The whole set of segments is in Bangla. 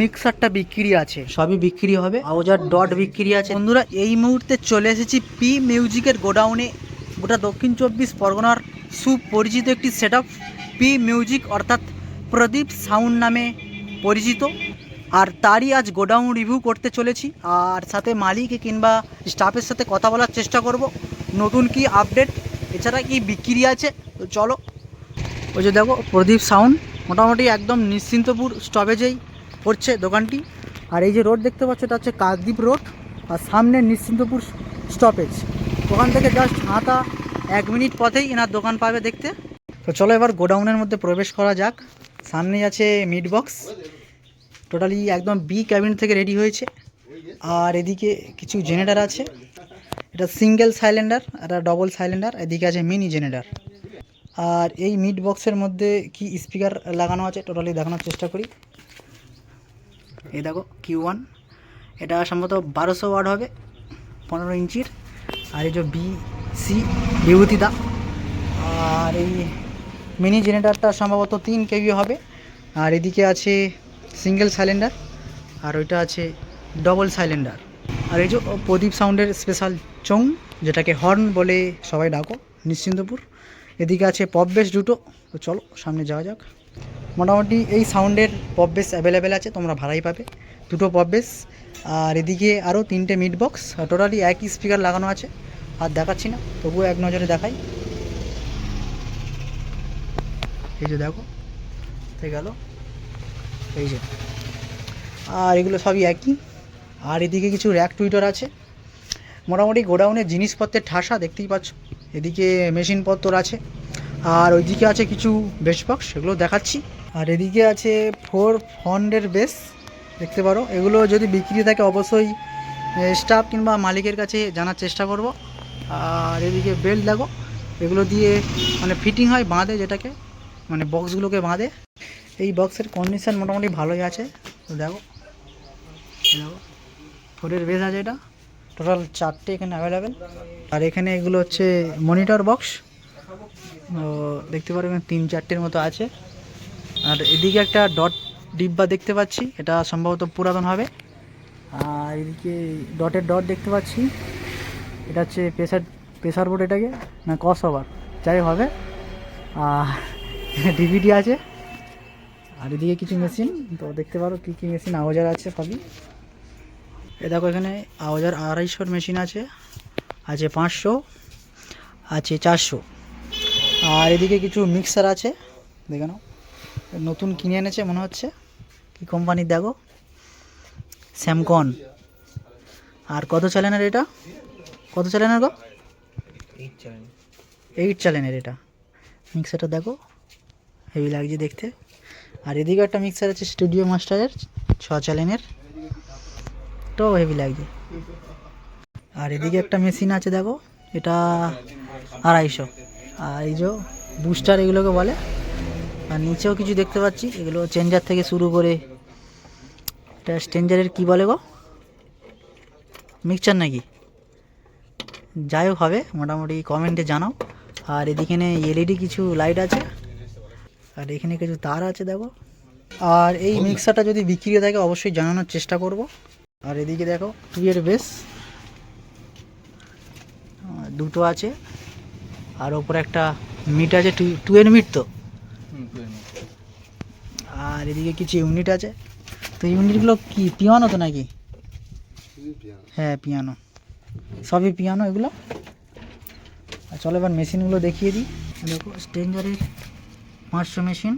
মিক্সারটা বিক্রি আছে। সবই বিক্রি হবে। আউজার ডট বিক্রি আছে। বন্ধুরা এই মুহূর্তে চলে এসেছি পি মিউজিকের গোডাউনে। গোটা দক্ষিণ চব্বিশ পরগনার সুপরিচিত একটি সেট পি মিউজিক অর্থাৎ প্রদীপ সাউন্ড নামে পরিচিত। আর তারই আজ গোডাউন রিভিউ করতে চলেছি। আর সাথে মালিক কিংবা স্টাফের সাথে কথা বলার চেষ্টা করব। নতুন কি আপডেট এছাড়া কি বিক্রি আছে? তো চলো। ওই যে দেখো প্রদীপ সাউন্ড মোটামুটি একদম নিশ্চিন্তপুর স্টপেজেই পড়ছে দোকানটি। আর এই যে রোড দেখতে পাচ্ছ, এটা হচ্ছে কাকদ্বীপ রোড, আর সামনে নিশ্চিন্তপুর স্টপেজ ওখান থেকে জাস্ট হাঁটা এক মিনিট পথেই এনার দোকান পাবে দেখতে। তো চলো এবার গোডাউনের মধ্যে প্রবেশ করা যাক। সামনেই আছে মিট বক্স টোটালি একদম বি ক্যাবিন থেকে রেডি হয়েছে। আর এদিকে কিছু জেনারেটার আছে। এটা সিঙ্গেল সাইলেন্ডার এটা ডবল সাইলেন্ডার এদিকে আছে মিনি জেনারেটার আর এই মিট বক্সের মধ্যে কি স্পিকার লাগানো আছে টোটালি দেখানোর চেষ্টা করি। এই দেখো কিউ ওয়ান এটা সম্ভবত বারোশো ওয়ার্ড হবে, পনেরো ইঞ্চির। আর এই যে বি সি বিভূতিদা। আর এই মিনি জেনারেটারটা সম্ভবত তিন কেভি হবে। আর এদিকে আছে সিঙ্গেল সাইলেন্ডার আর ওইটা আছে ডবল সাইলেন্ডার আর এই যে প্রদীপ সাউন্ডের স্পেশাল চং, যেটাকে হর্ন বলে সবাই ডাকো, নিশ্চিন্তপুর। এদিকে আছে পপ বেস দুটো। তো চলো, সামনে যাওয়া যাক। মোটামুটি এই সাউন্ডের পপ বেস অ্যাভেলেবেল আছে, তোমরা ভাড়াই পাবে। দুটো পপ বেস, আর এদিকে আরও তিনটে মিট বক্স টোটালি একই স্পিকার লাগানো আছে, আর দেখাচ্ছি না, তবুও এক নজরে দেখাই। এই যে দেখো হয়ে গেল, এই যে। আর এগুলো সবই একই, আর এদিকে কিছু র্যাক টুইটার আছে। মোটামুটি গোডাউনের জিনিসপত্রের ঠাসা, দেখতেই পাচ্ছ। এদিকে মেশিনপত্র আছে। আর ওইদিকে আছে কিছু বেস বক্স সেগুলো দেখাচ্ছি। আর এদিকে আছে ফোর ফন্ডের বেস, দেখতে পারো। এগুলো যদি বিক্রি থাকে, অবশ্যই স্টাফ কিংবা মালিকের কাছে জানার চেষ্টা করব। আর এদিকে বেল্ট দেখো, এগুলো দিয়ে মানে ফিটিং হয়, বাঁধে যেটাকে মানে বক্সগুলোকে বাঁধে। এই বক্সের কন্ডিশন মোটামুটি ভালোই আছে। তো দেখো দেখো ফোরের বেস আছে এটা। টোটাল চারটে এখানে অ্যাভেলেবেল আর এখানে এগুলো হচ্ছে মনিটর বক্স দেখতে পারো এখানে তিন চারটের মতো আছে। আর এদিকে একটা ডট ডিব্বা দেখতে পাচ্ছি, এটা সম্ভবত পুরাতন হবে। আর এদিকে ডটের ডট দেখতে পাচ্ছি, এটা হচ্ছে প্রেসার প্রেসার বোর্ড এটাকে, না কস ওভার যাই হবে। আর ডিভিডি আছে, আর এদিকে কিছু মেশিন, তো দেখতে পারো কী কী মেশিন আওয়াজার আছে সবই। এ দেখো এখানে আওয়াজার আড়াইশোর মেশিন আছে আছে পাঁচশো, আছে চারশো। আর এদিকে কিছু মিক্সার আছে। দেখে নাও। নতুন কিনে এনেছে মনে হচ্ছে। কি কোম্পানির দেখো? স্যামকন আর কত চ্যানেলের এটা? কত চ্যানেলের গো? এইট চ্যানেলের এটা। মিক্সারটা দেখো। হেভি লাগছে দেখতে। আর এদিকে একটা মিক্সার আছে স্টুডিও মাস্টারের ছ চ্যানেলের তো হেভি লাগছে। আর এদিকে একটা মেশিন আছে দেখো। এটা আড়াইশো। আর এই যে বুস্টার এগুলোকে বলে। আর নিচেও কিছু দেখতে পাচ্ছি। এগুলো চেঞ্জার থেকে শুরু করে এটা স্টেঞ্জারের কি বলে গো? মিক্সচার নাকি? যাই হোক হবে মোটামুটি কমেন্টে জানাও। আর এদিকে এলইডি কিছু লাইট আছে। আর এখানে কিছু তার আছে দেখো। আর এই মিক্সারটা যদি বিক্রি থাকে অবশ্যই জানানোর চেষ্টা করব। আর এদিকে দেখো টু এর বেস দুটো আছে। আর ওপরে একটা মিট আছে টু টু এর মিট তো। আর এদিকে কিছু ইউনিট আছে। তো ইউনিটগুলো কি পিয়ানো তো নাকি? হ্যাঁ পিয়ানো। সবই পিয়ানো এগুলো। আর চলো এবার মেশিনগুলো দেখিয়ে দিই। দেখো স্টেঞ্জারের পাঁচশো মেশিন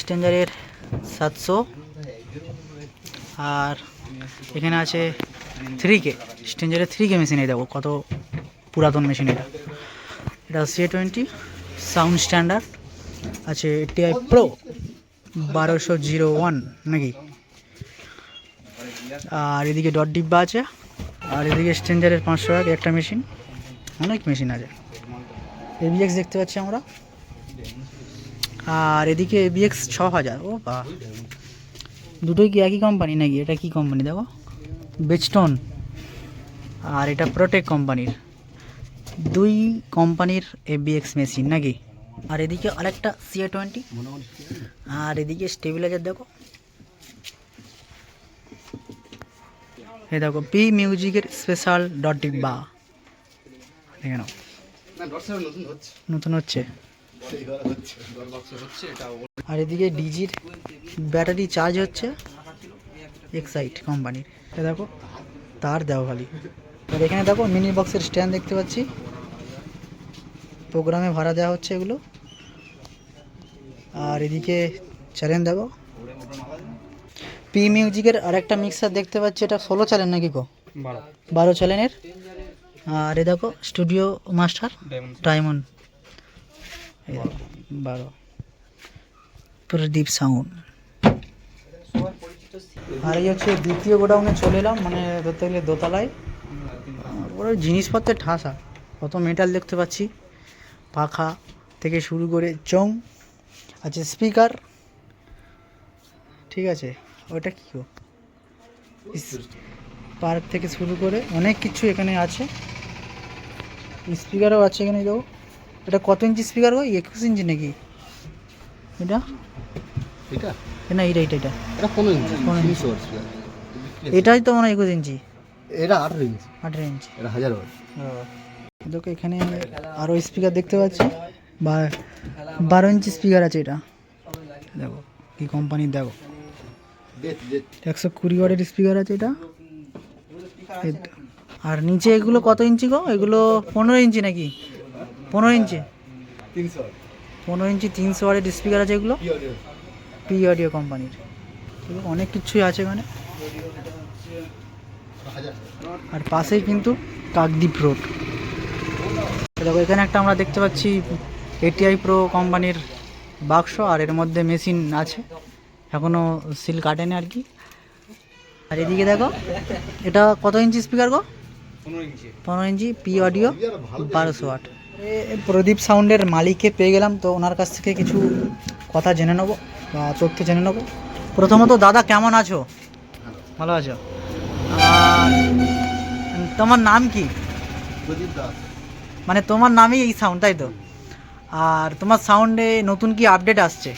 স্টেঞ্জারের সাতশো। আর এখানে আছে থ্রি কে স্টেঞ্জারের থ্রি কে মেশিন এই দেখো কত পুরাতন মেশিন এটা। এটা সি টোয়েন্টি সাউন্ড স্ট্যান্ডার্ড আছে টিআই প্রো বারোশো জিরো ওয়ান নাকি? আর এদিকে ডট ডিব্বা আছে, আর এদিকে স্টেঞ্জারের পাঁচশো এক, একটা মেশিন অনেক মেশিন আছে। এবিএক্স দেখতে পাচ্ছি আমরা। আর এদিকে এবিএক্স ছ হাজার ও বা দুটোই কি একই কোম্পানি নাকি? এটা কি কোম্পানি দেখো? বেচটন আর এটা প্রোটেক কোম্পানির দুই কোম্পানির এবিএক্স মেশিন নাকি? আর এদিকে আরেকটা সিএ টোয়েন্টি আর এদিকে স্টেবিলাইজার দেখো। এই দেখো পি মিউজিকের স্পেশাল ডট বা দেখে নাও। নতুন হচ্ছে। আর এদিকে ডিজির ব্যাটারি চার্জ হচ্ছে এক্সাইট কোম্পানির। দেখো তার দেওয়া খালি। আর এখানে দেখো মিনি বক্সের স্ট্যান্ড দেখতে পাচ্ছি। প্রোগ্রামে ভাড়া দেওয়া হচ্ছে এগুলো। আর এদিকে চ্যালেঞ্জ দেখো। পি মিউজিকের আরেকটা মিক্সার দেখতে পাচ্ছি এটা ষোলো চ্যালেঞ্জ নাকি গো? বারো। চ্যালেঞ্জের আর এ দেখো স্টুডিও মাস্টার ডায়মন্ড বারো। প্রদীপ সাউন্ড আর এই হচ্ছে দ্বিতীয় গোডাউনে চলে এলাম মানে ধরতে গেলে দোতলায়। ওর জিনিসপত্রের ঠাসা। কত মেটাল দেখতে পাচ্ছি। পাখা থেকে শুরু করে চং আছে স্পিকার ঠিক আছে ওটা কী গো? পার্ক থেকে শুরু করে অনেক কিছু এখানে আছে। স্পিকারও আছে এখানে দেখো। এটা কত ইঞ্চি স্পিকার গো? একুশ ইঞ্চি নাকি? এটা? এটা? না এটা এটা এটা এটা পনেরো ইঞ্চি পনেরো ইঞ্চি। এটাই তো মনে হয় একুশ ইঞ্চি এটা আঠারো ইঞ্চি আঠেরো ইঞ্চি এটা হাজার ওয়াট। দেখো এখানে আরও স্পিকার দেখতে পাচ্ছি। বা বারো ইঞ্চি স্পিকার আছে এটা। দেখো কি কোম্পানির দেখো। একশো কুড়ি ওয়াটের স্পিকার আছে এটা। আর নিচে এগুলো কত ইঞ্চি গো? এগুলো পনেরো ইঞ্চি নাকি? পনেরো ইঞ্চি তিনশো পনেরো ইঞ্চি তিনশো ওয়াটের স্পিকার আছে এগুলো? পি অডিও কোম্পানির অনেক কিছুই আছে এখানে। আর পাশেই কিন্তু কাকদ্বীপ রোড। দেখো এখানে একটা আমরা দেখতে পাচ্ছি এটিআই প্রো কোম্পানির বাক্স আর এর মধ্যে মেশিন আছে। এখনও সিল কাটেনি আর কি। আর এদিকে দেখো এটা কত ইঞ্চি স্পিকার গো? পনেরো ইঞ্চি। পি অডিও বারোশো ওয়াট। এ প্রদীপ সাউন্ডের মালিককে পেয়ে গেলাম তো ওনার কাছ থেকে কিছু কথা জেনে নেব বা তথ্য জেনে নেব। প্রথমত দাদা কেমন আছো? ভালো আছো? তোমার নাম কি? প্রদীপ দাস। মানে তোমার নামই এই সাউন্ড তাই তো? আর তোমার সাউন্ডে নতুন কি আপডেট আসছে?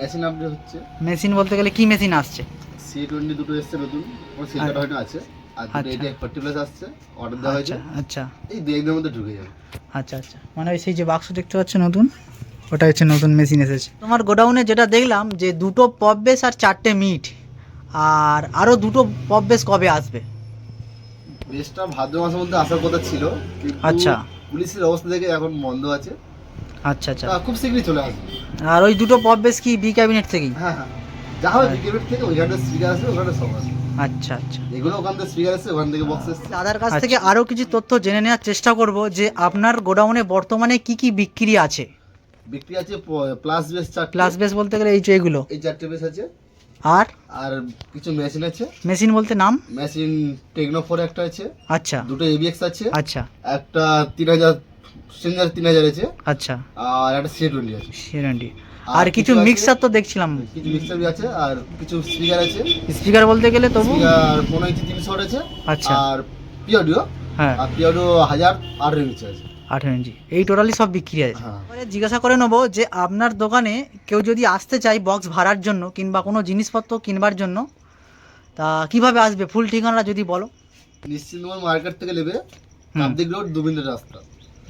মেশিন আপডেট হচ্ছে। মেশিন বলতে গেলে কি মেশিন আসছে? সি টোয়েন্টি দুটো এসছে নতুন ওর সিলটা হয়তো আছে। আর দুটো আচ্ছা। এটি ফোর্টি প্লাস আসছে অর্ডার দেওয়া হয়েছে। আচ্ছা আচ্ছা। এই দু একদিনের মধ্যে ঢুকে যাবে। আচ্ছা আচ্ছা। মানে ওই সেই যে বাক্স দেখতে পাচ্ছ নতুন ওটা হচ্ছে নতুন মেশিন এসেছে। তোমার গোডাউনে যেটা দেখলাম যে দুটো পপ বেস আর চারটে মিট আর আরও দুটো পপ বেস কবে আসবে? বেশটা ভাদ্র মাসের মধ্যে আসার কথা ছিল আচ্ছা। পুলিশের অবস্থা থেকে এখন বন্ধ আছে। আচ্ছা আচ্ছা। খুব শীঘ্রই চলে আসবে। আর ওই দুটো পপ বেস কি বি ক্যাবিনেট থেকেই? হ্যাঁ হ্যাঁ। যা হবে বিকেলের থেকে ওইখানটা স্পিকার আছে ওখানে সব আছে আচ্ছা আচ্ছা। এগুলো ওখান থেকে স্পিকার আছে ওখান থেকে বক্স এসছে দাদার কাছ থেকে আরও কিছু তথ্য জেনে নেওয়ার চেষ্টা করব যে আপনার গোডাউনে বর্তমানে কি কি বিক্রি আছে? বিক্রি আছে প্লাস বেস চারটে। প্লাস বেস বলতে গেলে এই যে এগুলো। এই চারটে বেস আছে। আর? আর কিছু মেশিন আছে। মেশিন বলতে নাম? মেশিন টেকনো ফোর একটা আছে। আচ্ছা। দুটো এবিএক্স আছে। আচ্ছা। একটা তিন হাজার স্ট্রেঞ্জার তিন হাজার আছে। আচ্ছা। আর একটা সি টোয়েন্টি আছে। সেরেন্ডি আর আর কিছু মিক্সার তো দেখছিলাম। কিছু মিক্সার আছে আর কিছু স্পিকার আছে। স্পিকার বলতে গেলে তবু? স্পিকার পনেরো ইঞ্চি তিনশো আছে। আচ্ছা। আর পি অডিও হ্যাঁ। আর পি অডিও হাজার আঠারো ইঞ্চি আছে। আঠেরো ইঞ্চি। এই টোটালি সব বিক্রি আছে হ্যাঁ। এবারে জিজ্ঞাসা করে নেব যে আপনার দোকানে কেউ যদি আসতে চায় বক্স ভাড়ার জন্য কিংবা কোনো জিনিসপত্র কিনবার জন্য তা কীভাবে আসবে? ফুল ঠিকানা যদি বলো। নিশ্চিন্তমন মার্কেট থেকে নেবে। হুম। রোড দু মিনিটের রাস্তা।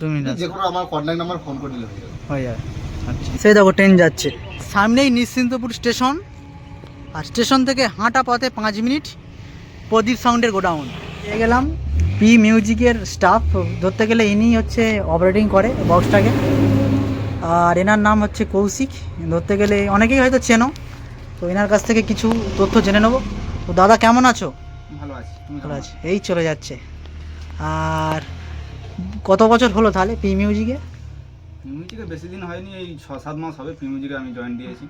দু মিনিট যে কোনো আমার কন্ট্যাক্ট নাম্বার ফোন করে দিলে হয়ে যাবে হয়ে যাবে। আচ্ছা। সেই দেখো ট্রেন যাচ্ছে। সামনেই নিশ্চিন্তপুর স্টেশন আর স্টেশন থেকে হাঁটা পথে পাঁচ মিনিট। প্রদীপ সাউন্ডের গোডাউন পেয়ে গেলাম। পি মিউজিকের স্টাফ ধরতে গেলে ইনি হচ্ছে অপারেটিং করে বক্সটাকে আর এনার নাম হচ্ছে কৌশিক। ধরতে গেলে অনেকেই হয়তো চেনো। তো এনার কাছ থেকে কিছু তথ্য জেনে নেব। তো দাদা কেমন আছো? ভালো আছি। ভালো আছি। এই চলে যাচ্ছে। আর কত বছর হলো তাহলে পি মিউজিকে মিউজিকে বেশি দিন হয়নি। এই ছ সাত মাস হবে পি মিউজিকে আমি জয়েন দিয়েছি।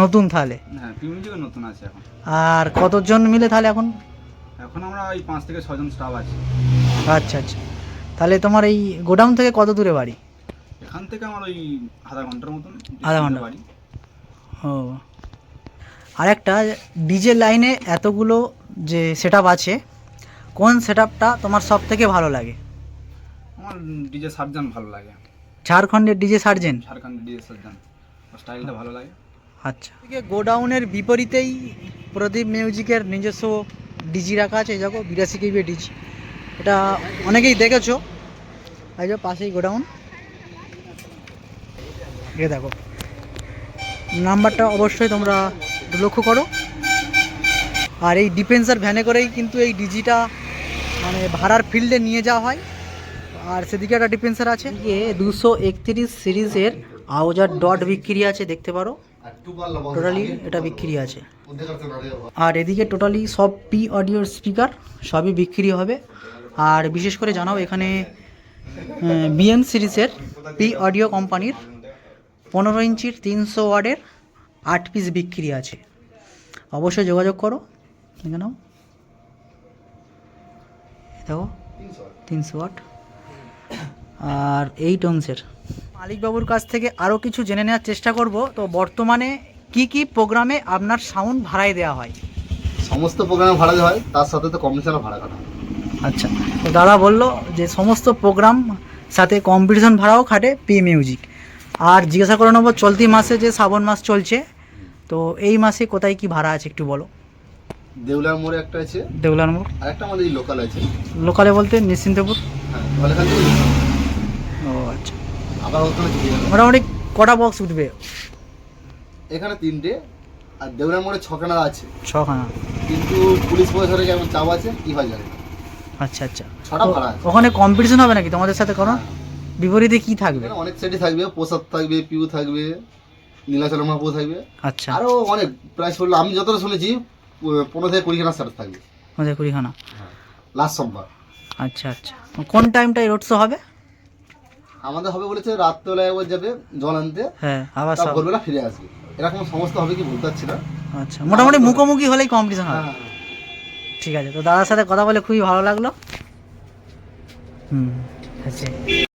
নতুন তাহলে? হ্যাঁ পি মিউজিকে নতুন আছে এখন। আর কতজন মিলে তাহলে এখন? এখন আমরা ওই পাঁচ থেকে ছজন স্টাফ আছি। আচ্ছা আচ্ছা। তাহলে তোমার এই গোডাউন থেকে কত দূরে বাড়ি? এখান থেকে আমার ওই আধা ঘণ্টার মতন আধা ঘণ্টা। বাড়ি। ও। আর একটা ডিজে লাইনে এতগুলো যে সেট আছে কোন সেট তোমার সব থেকে ভালো লাগে? আমার ডিজে সার্জান ভালো লাগে। ঝাড়খণ্ডের ডিজে সার্জেন? ঝাড়খণ্ড ডিজে সার্জান। স্টাইলটা ভালো লাগে। আচ্ছা। গোডাউনের বিপরীতেই প্রদীপ মিউজিকের নিজস্ব ডিজি রাখা আছে দেখো, বিরাশি কেবি ডিজি। এটা অনেকেই দেখেছ। এই যে পাশেই গোডাউন। এ দেখো। নাম্বারটা অবশ্যই তোমরা লক্ষ্য করো। আর এই ডিফেন্সার ভ্যানে করেই কিন্তু এই ডিজিটা মানে ভাড়ার ফিল্ডে নিয়ে যাওয়া হয়। আর সেদিকে একটা ডিফেন্সার আছে। এ দুশো একত্রিশ সিরিজের আউজার ডট বিক্রি আছে, দেখতে পারো। টোটালি এটা বিক্রি আছে। আর এদিকে টোটালি সব পি অডিওর স্পিকার সবই বিক্রি হবে। আর বিশেষ করে জানাও এখানে বিএম সিরিজের পি অডিও কোম্পানির পনেরো ইঞ্চির তিনশো ওয়ার্ডের আট পিস বিক্রি আছে। অবশ্যই যোগাযোগ করো। দেখে নাও। দেখো তিনশো ওয়াট আর এই টনসের মালিকবাবুর কাছ থেকে আরও কিছু জেনে নেওয়ার চেষ্টা করব। তো বর্তমানে কি কি প্রোগ্রামে আপনার সাউন্ড ভাড়ায় দেওয়া হয়? সমস্ত প্রোগ্রামে ভাড়া দেওয়া হয় তার সাথে তো কমিশনও ভাড়া কাটা। আচ্ছা তো দাদা বলল যে সমস্ত প্রোগ্রাম সাথে কম্পিটিশন ভাড়াও খাটে পি মিউজিক আর জিজ্ঞাসা করে নেব চলতি মাসে যে শ্রাবণ মাস চলছে তো এই মাসে কোথায় কি ভাড়া আছে একটু বলো। দেউলার মোড়ে একটা আছে। দেউলার মোড়? আর একটা আমাদের লোকাল আছে। লোকালে বলতে নিশ্চিন্তপুর? হ্যাঁ তাহলে এখান থেকে ও আচ্ছা আবার ওখানে চলে যাবে মোটামুটি কটা বক্স উঠবে? এখানে তিনটে আর দেউলার মোড়ে ছখানা আছে। ছখানা। কিন্তু পুলিশ প্রশাসনের যেমন চাপ আছে? কি হয় জানি আচ্ছা আচ্ছা। ছটা ভাড়া আছে। ওখানে কম্পিটিশন হবে নাকি তোমাদের সাথে কোনো? বিপরীতে কি থাকবে? অনেক সেটই থাকবে প্রসাদ থাকবে পিউ থাকবে নীলাচল মহাপু থাকবে। আচ্ছা। আরও অনেক প্রাইস বলল আমি যতটা শুনেছি পনেরো থেকে কুড়ি খানা সেট থাকবে আমাদের কুড়িখানা। লাস্ট সোমবার। আচ্ছা আচ্ছা। কোন টাইমটায় রোড শো হবে? আমাদের হবে বলেছে রাত্রেবেলা একবার যাবে জল আনতে। হ্যাঁ আবার সব ভোরবেলা ফিরে আসবে। এরকম সমস্যা হবে কি বলতে পারছি না। আচ্ছা মোটামুটি মুখোমুখি হলেই কম্পিটিশন হবে। হ্যাঁ ঠিক আছে তো দাদার সাথে কথা বলে খুবই ভালো লাগল। হুম আচ্ছা। আছে